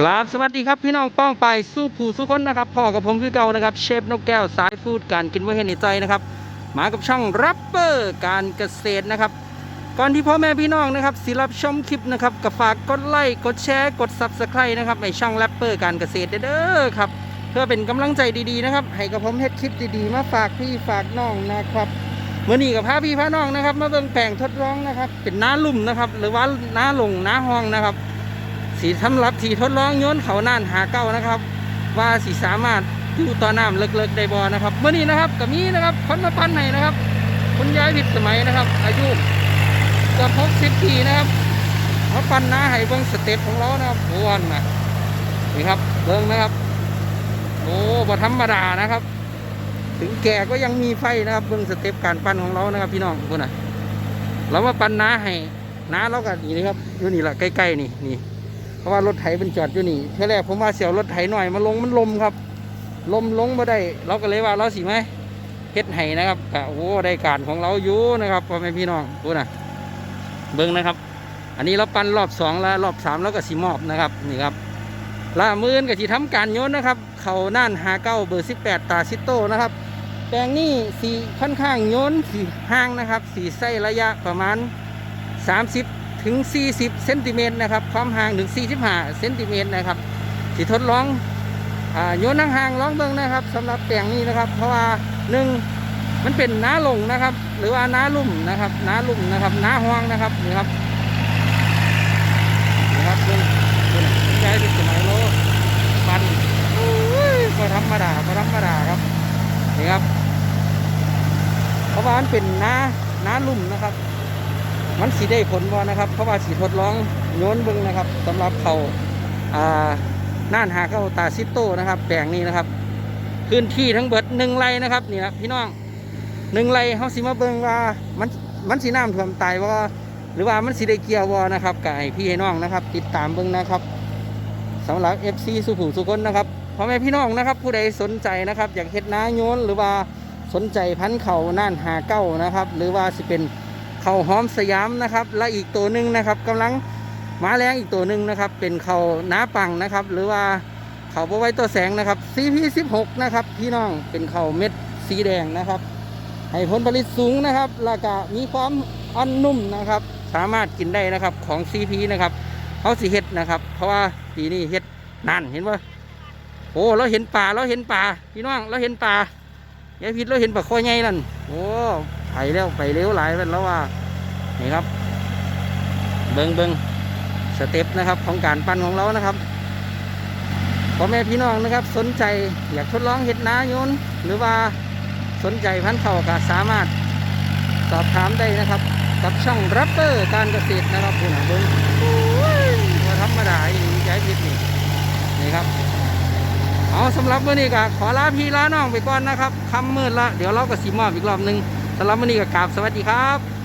กราบสวัสดีครับพี่น้องป้องไปสู้ผู้สู้คนนะครับพ่อกับผมคือเก่านะครับเชฟนกแก้วสายฟูดการกินไว้ให้ในใจนะครับมากับช่องรับเปอร์การเกษตรนะครับก่อนที่พ่อแม่พี่น้องนะครับสิรับชมคลิปนะครับก็ฝากกดไลค์กดแชร์กดซับสไครต์นะครับในช่องแรปเปอร์การเกษตรเด้อครับเพื่อเป็นกำลังใจดีๆนะครับให้กับผมเฮ็ดคลิปดีๆ มาฝากพี่ฝากน้องนะครับเมื่อนี้กับพาพี่พาน้องนะครับ มาเบิ่งแปลงทดลองนะครับ เป็นน้าลุ่มนะครับ หรือว่าน้าลงน้าห้องนะครับ สีสำหรับสีทดลองโยนเขาน่านหาเก้านะครับ ว่าสีสามารถอยู่ต่อน้ำเลิกๆได้บ่นะครับเมื่อนี้นะครับกับมีนะครับคนมาปั้นให้นะครับ คุณยายผิดสมัยนะครับ อายุเกือบหกสิบปีนะครับมาปั้นน้าให้เบิ้งสเต็ปของเรานะครับโอ้วนนะนี่ครับเบิ้งนะครับโอ้บธรรมดานะครับ ถึงแก่ก็ยังมีไฟนะครับเบิ้งสเต็ปการปั้นของเรานะครับ พี่น้องพวกน่ะเรามาปั้นน้าให้น้าเราก็นี่นะครับอยู่นี่แหละใกล้ๆนี่นี่ เพราะว่ารถไถเป็นจอดอยู่นี่ท่แรกผมว่าเสียวรถไถหน่อยมาลงมันลมครับ ลมลงมาได้ เราก็เลยว่าเราสิไหมเฮ็ดให้นะครับก็โอ้ได้การของเราอยู่นะครับพ่อแม่พี่น้องดูนะเบิ้งนะครับ อันนี้เราปั้นรอบสองแล้วรอบสามแล้วก็สีมอบนะครับนี่ครับละมือนกับที่ทำการโยนนะครับ เขาน่านหาเก้าเบอร์สิบแปดตาซิโต้นะครับแปลงนี้สีค่อนข้างโยนสีห่างนะครับ สีไส้ระยะประมาณ30 ถึง 40เซนติเมตรนะครับ ความห่างถึง 45เซนติเมตรนะครับสิทดลองอโยนห่างๆลองเบิ่งนะครับสำหรับแปลงนี้นะครับ เพราะว่าหนึ่งมันเป็นน้าลงนะครับ หรือว่าน้าลุ่มนะครับน้าลุ่มนะครับน้าห้องนะครับนี่ครับนี่ครับเบิ่งเบิ่งใช้เป็นสมัยโลปันอุ้ยก็ธรรมดาก็ธรรมดาครับนี่ครับเพราะว่ามันเป็นน้าน้าลุ่มนะครับ มันสีได้ผลบ่นะครับ เพราะว่าสีทดลองโยนเบิ้งนะครับสำหรับเขาอ่าน่านหาเข้าตาซิโต้นะครับ แปลงนี้นะครับ พื้นที่ทั้งเบิดหนึ่งไรนะครับนี่นะพี่น้องหนึ่งไรเขาสิมาเบิ้งว่ามันมันสีน้ำท่วมตายว่าหรือว่ามันสีได้เกียวบ่นะครับกับพี่ให้น้องนะครับ ติดตามเบิ้งนะครับสำหรับ FC สุขุสุคนนะครับพ่อแม่พี่น้องนะครับ ผู้ใดสนใจนะครับ อยากเฮ็ดน้าโยนหรือว่าสนใจพันเขาน่านหาเก้านะครับ หรือว่าสิเป็น เขาหอมสยามนะครับ และอีกตัวหนึ่งนะครับกำลังมาแรงอีกตัวหนึ่งนะครับ เป็นเขาน้าปังนะครับ หรือว่าเขาบไว้ตัวแสงนะครับ CP16 นะครับ พี่น้องเป็นเขาเม็ดสีแดงนะครับ ให้ผลผลิตสูงนะครับแล้วก็มีความอ่อนนุ่มนะครับ สามารถกินได้นะครับของ CP นะครับเขาสีเห็ดนะครับ เพราะว่าปีนี้เห็ดนั่นเห็นว่าโอ้เราเห็นป่าเราเห็นป่าพี่น้องเราเห็นป่ายายพิษเราเห็นปลาคอยใหญ่นั่นโอ้ ไปแล้วไปเร็วหลายเป็นแล้วว่านี่ครับ เบิงเบิงสเต็ปนะครับของการปั้นของเรานะครับพ่อแม่พี่น้องนะครับ สนใจอยากทดลองเห็ดนาโยนหรือว่าสนใจพันธุ์เขาก็สามารถสอบถามได้นะครับ กับช่องรับเปอร์การเกษตรนะครับคุณเบิงโอ้ยว่าธรรมดาอีกใจพิษนี่นี่ครับเอาสำหรับมื้อนี้ก็ขอลาพี่ลาน้องไปก่อนนะครับคำมืดละเดี๋ยวเราก็สีมอบอีกรอบหนึง สำหรับวันนี้ก็กราบสวัสดีครับ